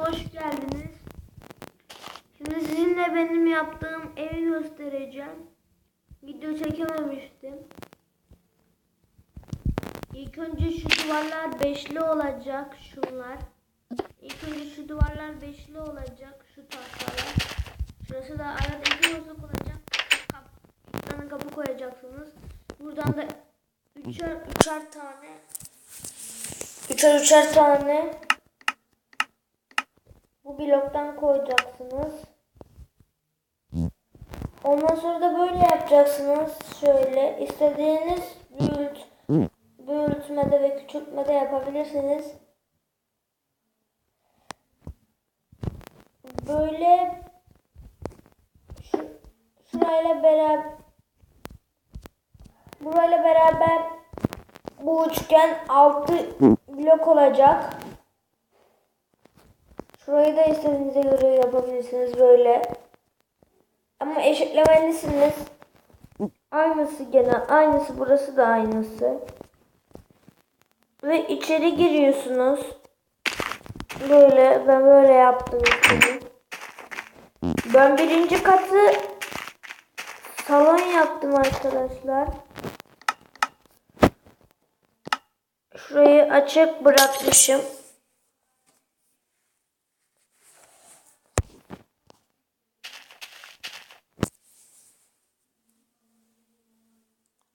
hoş geldiniz. Şimdi sizinle benim yaptığım evi göstereceğim. Video çekememiştim. İlk önce şu duvarlar beşli olacak şunlar. İlk önce şu duvarlar beşli olacak şu tahtalar. Şurası da arada iki bozuk olacak. Kap, tane kapı koyacaksınız. Buradan da üçer üçer tane üçer üçer tane bu bloktan koyacaksınız. Ondan sonra da böyle yapacaksınız. Şöyle istediğiniz büyült, büyütmede ve küçültmede yapabilirsiniz. Böyle şu, şurayla beraber burayla beraber bu üçgen altı blok olacak. Şurayı da istediğinize göre yapabilirsiniz böyle. Ama eşitlemelisiniz. Aynısı gene aynısı burası da aynısı. Ve içeri giriyorsunuz. Böyle ben böyle yaptım. Ben birinci katı salon yaptım arkadaşlar. Şurayı açık bırakmışım.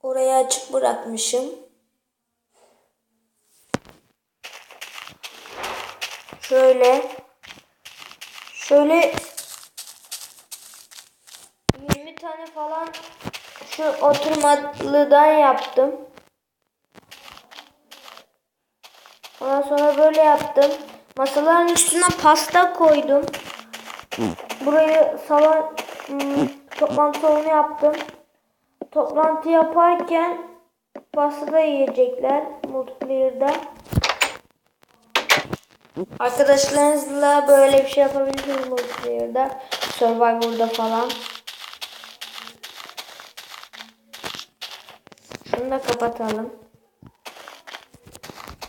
Orayı açık bırakmışım. Şöyle. Şöyle 20 tane falan şu oturmalıdan yaptım. Ondan sonra böyle yaptım. Masaların üstüne pasta koydum. Burayı salon hmm, toplantı salonu yaptım. Toplantı yaparken pasta yiyecekler multiplayer'da. Arkadaşlarınızla böyle bir şey yapabilirsiniz multiplayer'da. Survivor'da falan. Şunu da kapatalım.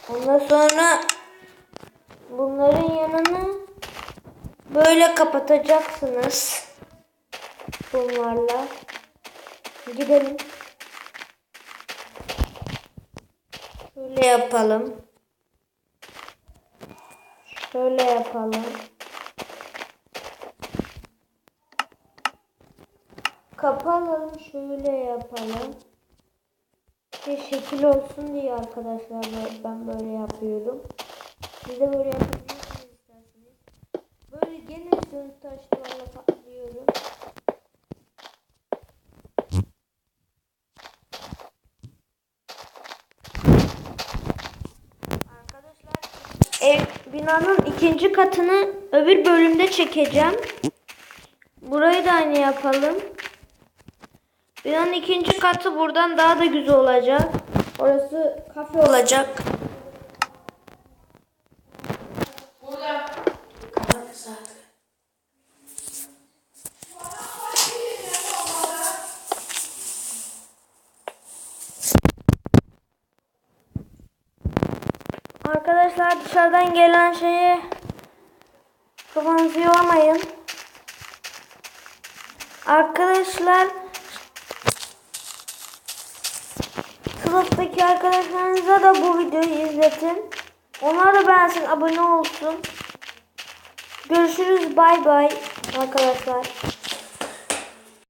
Ondan sonra bunların yanını böyle kapatacaksınız. Bunlarla. Gidelim. Şöyle yapalım. Şöyle yapalım. Kapalım. Şöyle yapalım. Bir şekil olsun diye arkadaşlar ben böyle yapıyorum. Siz de böyle yapabilirsiniz isterseniz. Böyle gene dönüp taşlarla katlıyorum. Ev binanın ikinci katını öbür bölümde çekeceğim. Burayı da aynı yapalım. Binanın ikinci katı buradan daha da güzel olacak. Orası kafe olacak. Arkadaşlar dışarıdan gelen şeyi kafanızı yormayın. Arkadaşlar sınıftaki arkadaşlarınıza da bu videoyu izletin. Onlar da beğensin, abone olsun. Görüşürüz. Bay bay arkadaşlar.